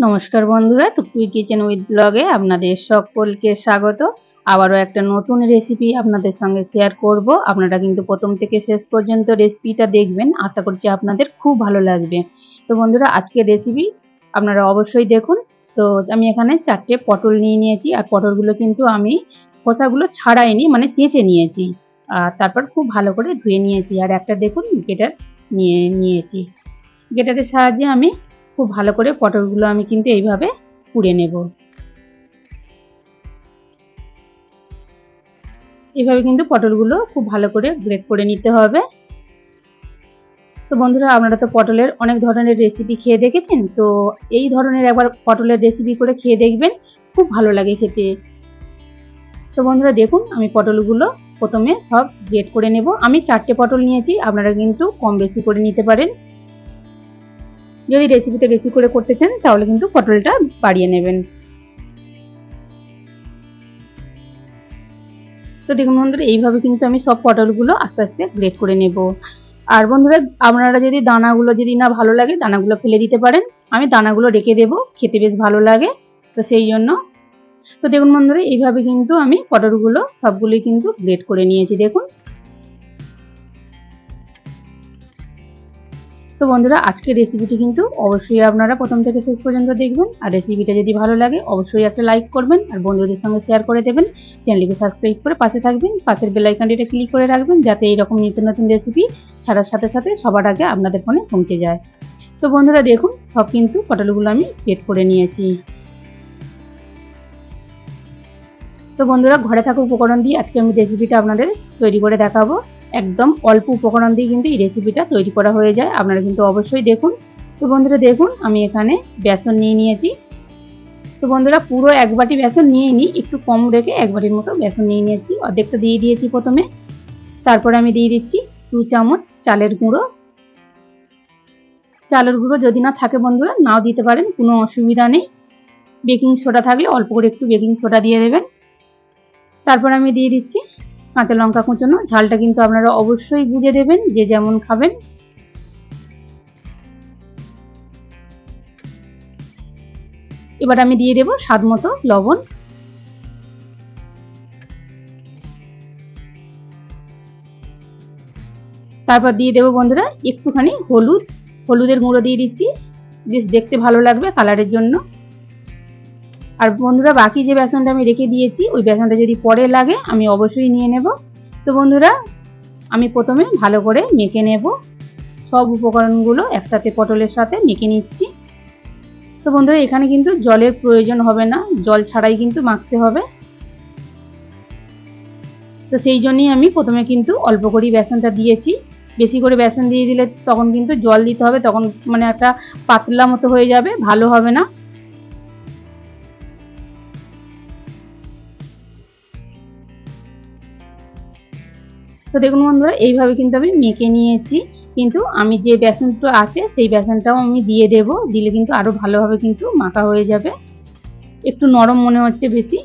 নমস্কার বন্ধুরা, টুকটুকি kitchen with ব্লগে আপনাদের সকলকে স্বাগত। আবারও একটা নতুন রেসিপি আপনাদের সঙ্গে শেয়ার করব। আপনারা কিন্তু প্রথম থেকে শেষ পর্যন্ত রেসিপিটা দেখবেন। আশা করছি আপনাদের খুব ভালো লাগবে। তো বন্ধুরা, আজকের রেসিপি আপনারা অবশ্যই দেখুন। তো আমি এখানে চারটে পটল নিয়ে নিয়েছি। আর পটলগুলো কিন্তু আমি খোসাগুলো ছাড়াইনি মানে চেঁচে নিয়েছি। আর তারপর খুব ভালো করে ধুয়ে নিয়েছি। আর একটা দেখুন, গেটার নিয়ে নিয়েছি। গেটারের সাহায্যে আমি খুব ভালো করে পটলগুলো আমি কিন্তু এইভাবে পুড়ে নেব। এইভাবে কিন্তু পটলগুলো খুব ভালো করে গ্রেট করে নিতে হবে। তো বন্ধুরা, আপনারা তো পটলের অনেক ধরনের রেসিপি খেয়ে দেখেছেন, তো এই ধরনের একবার পটলের রেসিপি করে খেয়ে দেখবেন, খুব ভালো লাগে খেতে। তো বন্ধুরা, দেখুন, আমি পটলগুলো প্রথমে সব গ্রেট করে নেব। আমি চারটে পটল নিয়েছি, আপনারা কিন্তু কম বেশি করে নিতে পারেন। যদি রেসিপিটা বেশি করে করতে চান, তাহলে কিন্তু পটলটা বাড়িয়ে নেবেন। তো দেখুন বন্ধুরা, এইভাবে কিন্তু আমি সব পটলগুলো আস্তে আস্তে গ্রেট করে নেব। আর বন্ধুরা, আপনারা যদি দানাগুলো যদি না ভালো লাগে, দানাগুলো ফেলে দিতে পারেন। আমি দানাগুলো রেখে দেব, খেতে বেশ ভালো লাগে। তো সেই জন্য, তো দেখুন বন্ধুরা, এইভাবে কিন্তু আমি পটলগুলো সবগুলোই কিন্তু গ্রেট করে নিয়েছি। দেখুন তো বন্ধুরা, আজকের রেসিপিটি কিন্তু অবশ্যই আপনারা প্রথম থেকে শেষ পর্যন্ত দেখবেন। আর রেসিপিটা যদি ভালো লাগে, অবশ্যই একটা লাইক করবেন আর বন্ধুদের সঙ্গে শেয়ার করে দেবেন। চ্যানেলটিকে সাবস্ক্রাইব করে পাশে থাকবেন। পাশের বেলাইকানটিটা ক্লিক করে রাখবেন, যাতে এইরকম নিত্য নতুন রেসিপি ছাড়ার সাথে সাথে সবার আগে আপনাদের ফোনে পৌঁছে যায়। তো বন্ধুরা, দেখুন, সব কিন্তু পটলগুলো আমি কেট করে নিয়েছি। তো বন্ধুরা, ঘরে থাকা উপকরণ দিয়ে আজকে আমি রেসিপিটা আপনাদের তৈরি করে দেখাবো। একদম অল্প উপকরণ দিয়ে কিন্তু এই রেসিপিটা তৈরি করা হয়ে যায়। আপনারা কিন্তু অবশ্যই দেখুন। তো বন্ধুরা, দেখুন, আমি এখানে বেসন নিয়ে নিয়েছি। তো বন্ধুরা, পুরো এক বাটি বেসন নিয়ে নিই একটু কম রেখে এক বাটির মতো বেসন নিয়ে নিয়েছি। অর্ধেকটা দিয়ে দিয়েছি প্রথমে। তারপরে আমি দিয়ে দিচ্ছি দু চামচ চালের গুঁড়ো। চালের গুঁড়ো যদি না থাকে বন্ধুরা, নাও দিতে পারেন, কোনো অসুবিধা নেই। বেকিং সোডা থাকলে অল্প করে একটু বেকিং সোডা দিয়ে দেবেন। তারপর আমি দিয়ে দিচ্ছি কাঁচা লঙ্কা কুচোনো ঝালটা কিন্তু আপনারা অবশ্যই বুঝে দেবেন যে যেমন খাবেন। এবার আমি দিয়ে দেব স্বাদ মতো লবণ। তারপর দিয়ে দেবো বন্ধুরা একটুখানি হলুদ। হলুদের গুঁড়ো দিয়ে দিচ্ছি। বেশ দেখতে ভালো লাগবে কালারের জন্য। আর বন্ধুরা, বাকি যে বেসনটা আমি রেখে দিয়েছি, ওই বেসনটা যদি পরে লাগে, আমি অবশ্যই নিয়ে নেব। তো বন্ধুরা, আমি প্রথমে ভালো করে মেখে নেব। সব উপকরণগুলো একসাথে পটলের সাথে মেখে নিচ্ছি। তো বন্ধুরা, এখানে কিন্তু জলের প্রয়োজন হবে না। জল ছাড়াই কিন্তু মাখতে হবে। তো সেই জন্যই আমি প্রথমে কিন্তু অল্প করেই বেসনটা দিয়েছি। বেশি করে বেসন দিয়ে দিলে তখন কিন্তু জল দিতে হবে, তখন মানে একটা পাতলা মতো হয়ে যাবে, ভালো হবে না। তো দেখুন বন্ধুরা, এইভাবে কিন্তু আমি মেখে নিয়েছি। কিন্তু আমি যে বেসনটা আছে, সেই বেসনটাও আমি দিয়ে দেব। দিলে কিন্তু আরও ভালোভাবে কিন্তু মাখা হয়ে যাবে। একটু নরম মনে হচ্ছে বেশি।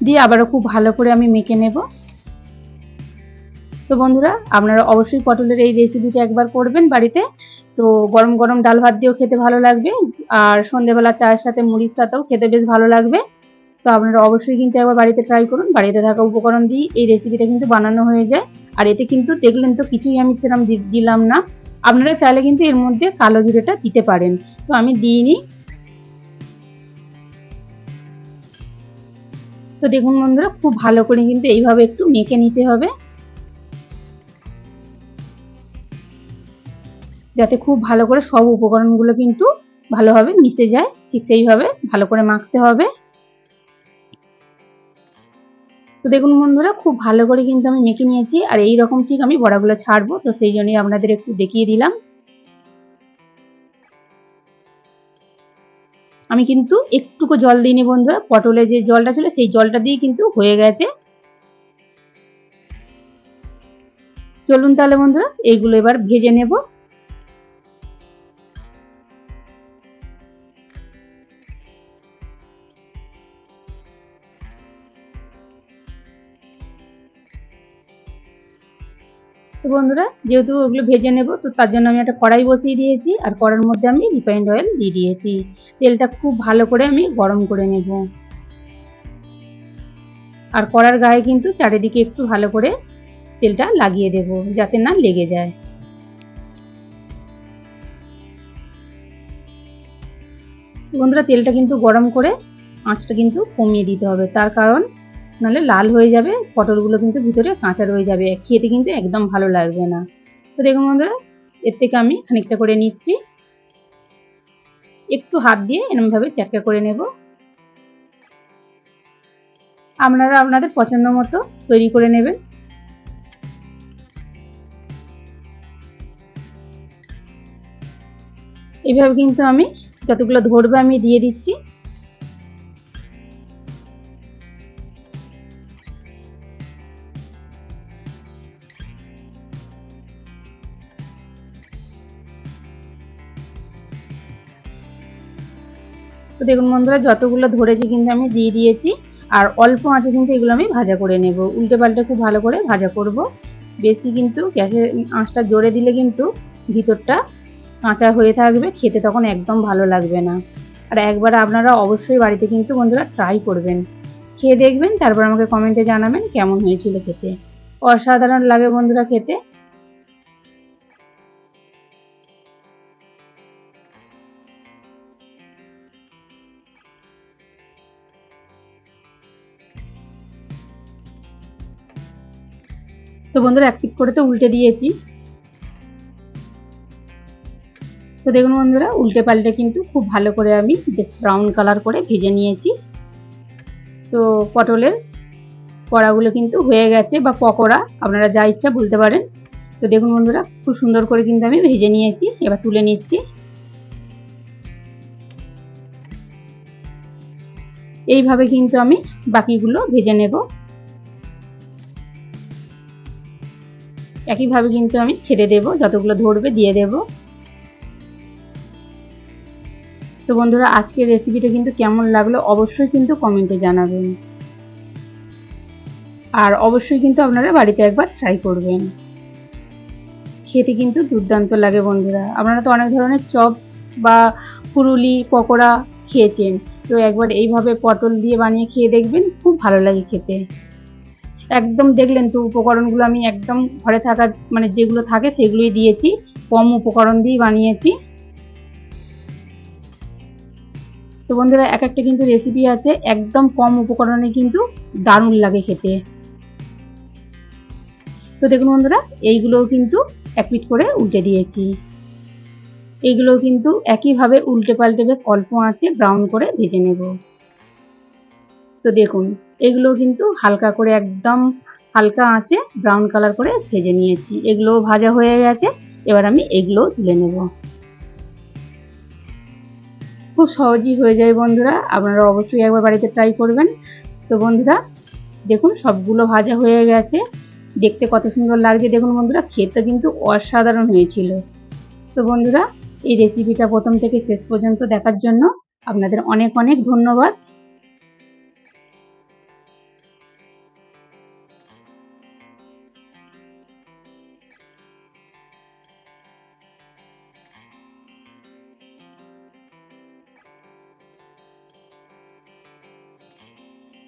দিয়ে আবারও খুব ভালো করে আমি মেখে নেব। তো বন্ধুরা, আপনারা অবশ্যই পটলের এই রেসিপিটা একবার করবেন বাড়িতে। তো গরম গরম ডাল ভাত দিয়েও খেতে ভালো লাগবে। আর সন্ধেবেলা চায়ের সাথে মুড়ির সাথেও খেতে বেশ ভালো লাগবে। তো আপনারা অবশ্যই কিন্তু একবার বাড়িতে ট্রাই করুন। বাড়িতে থাকা উপকরণ দিয়ে এই রেসিপিটা কিন্তু বানানো হয়ে যায়। আর এতে কিন্তু দেখলেন তো কিছুই আমি সেরকম দিলাম না। আপনারা চাইলে কিন্তু এর মধ্যে কালো জিরেটা দিতে পারেন। তো আমি দিইনি তো দেখুন বন্ধুরা, খুব ভালো করে কিন্তু এইভাবে একটু মেখে নিতে হবে। যাতে খুব ভালো করে সব উপকরণগুলো কিন্তু ভালোভাবে মিশে যায়। ঠিক সেইভাবে ভালো করে মাখতে হবে। তো দেখুন বন্ধুরা, খুব ভালো করে কিন্তু আমি মেখে নিয়েছি আর এই রকম ঠিক আমি বড়াগুলো ছাড়বো, তো সেই জন্যই আপনাদের একটু দেখিয়ে দিলাম। আমি কিন্তু একটুকু জল দিইনি বন্ধুরা, পটলে যে জলটা ছিল সেই জলটা দিয়ে কিন্তু হয়ে গেছে। চলুন তাহলে বন্ধুরা, এইগুলো এবার ভেজে নেব। তো বন্ধুরা, যেহেতু ওগুলো ভেজে নেব, তো তার জন্য আমি একটা কড়াই বসিয়ে দিয়েছি, আর কড়ার মধ্যে আমি রিফাইন্ড অয়েল দিয়ে দিয়েছি। তেলটা খুব ভালো করে আমি গরম করে নেব। আর কড়ার গায়ে কিন্তু চারিদিকে একটু ভালো করে তেলটা লাগিয়ে দেব, যাতে না লেগে যায়। বন্ধুরা, তেলটা কিন্তু গরম করে আঁচটা কিন্তু কমিয়ে দিতে হবে, তার কারণ নাহলে লাল হয়ে যাবে, পটলগুলো কিন্তু ভিতরে কাঁচা রয়ে যাবে, খেতে কিন্তু একদম ভালো লাগবে না। তো দেখুন বন্ধুরা, এর থেকে আমি খানিকটা করে নিচ্ছি। একটু হাত দিয়ে এরমভাবে চ্যাটকা করে নেব। আপনারা আপনাদের পছন্দ মতো তৈরি করে নেবেন। এইভাবে কিন্তু আমি যতগুলো ধরবে আমি দিয়ে দিচ্ছি। দেখুন বন্ধুরা, যতগুলো ধরেছি কিন্তু আমি দিয়ে দিয়েছি, আর অল্প আঁচে কিন্তু এগুলো আমি ভাজা করে নেব। উল্টে পাল্টে খুব ভালো করে ভাজা করব। বেশি কিন্তু গ্যাসের আঁচটা জোরে দিলে কিন্তু ভিতরটা কাঁচা হয়ে থাকবে, খেতে তখন একদম ভালো লাগবে না। আর একবার আপনারা অবশ্যই বাড়িতে কিন্তু বন্ধুরা ট্রাই করবেন। খেয়ে দেখবেন, তারপর আমাকে কমেন্টে জানাবেন কেমন হয়েছিল খেতে। অসাধারণ লাগে বন্ধুরা খেতে। তো বন্ধুরা, এক করে তো উল্টে দিয়েছি। তো দেখুন বন্ধুরা, উল্টে পাল্টে কিন্তু খুব ভালো করে আমি বেশ ব্রাউন কালার করে ভেজে নিয়েছি। তো পটলের কড়াগুলো কিন্তু হয়ে গেছে বা পকোড়া, আপনারা যা ইচ্ছা বলতে পারেন। তো দেখুন বন্ধুরা, খুব সুন্দর করে কিন্তু আমি ভেজে নিয়েছি, এবার তুলে নিচ্ছি। এইভাবে কিন্তু আমি বাকিগুলো ভেজে নেব। একইভাবে কিন্তু আমি ছেড়ে দেব, যতগুলো ধরবে দিয়ে দেব। তো বন্ধুরা, আজকের রেসিপিটা কিন্তু কেমন লাগল অবশ্যই কিন্তু কমেন্টে জানাবেন। আর অবশ্যই কিন্তু আপনারা বাড়িতে একবার ট্রাই করবেন। খেতে কিন্তু দুর্দান্ত লাগে বন্ধুরা। আপনারা তো অনেক ধরনের চপ বা পুরুলি পকোড়া খেয়েছেন। তো একবার এইভাবে পটল দিয়ে বানিয়ে খেয়ে দেখবেন, খুব ভালো লাগে খেতে। একদম দেখলেন তো উপকরণগুলো আমি একদম ঘরে থাকা মানে যেগুলো থাকে সেগুলোই দিয়েছি, কম উপকরণ দিয়ে বানিয়েছি। তো বন্ধুরা এক একটা কিন্তু রেসিপি আছে, একদম কম উপকরণে কিন্তু দারুণ লাগে খেতে। তো দেখুন বন্ধুরা, এইগুলোও কিন্তু এক পিট করে উল্টে দিয়েছি। এইগুলো কিন্তু একইভাবে উল্টে পাল্টে বেশ অল্প আঁচে ব্রাউন করে ভেজে নেব। তো দেখুন এগুলো কিন্তু হালকা করে একদম হালকা আঁচে ব্রাউন কালার করে ভেজে নিয়েছি। এগুলোও ভাজা হয়ে গেছে। এবার আমি এগুলোও তুলে নেব। খুব সহজই হয়ে যায় বন্ধুরা। আপনারা অবশ্যই একবার বাড়িতে ট্রাই করবেন। তো বন্ধুরা, দেখুন সবগুলো ভাজা হয়ে গেছে। দেখতে কত সুন্দর লাগছে। দেখুন বন্ধুরা, খেতে কিন্তু অসাধারণ হয়েছিল। তো বন্ধুরা, এই রেসিপিটা প্রথম থেকে শেষ পর্যন্ত দেখার জন্য আপনাদের অনেক অনেক ধন্যবাদ।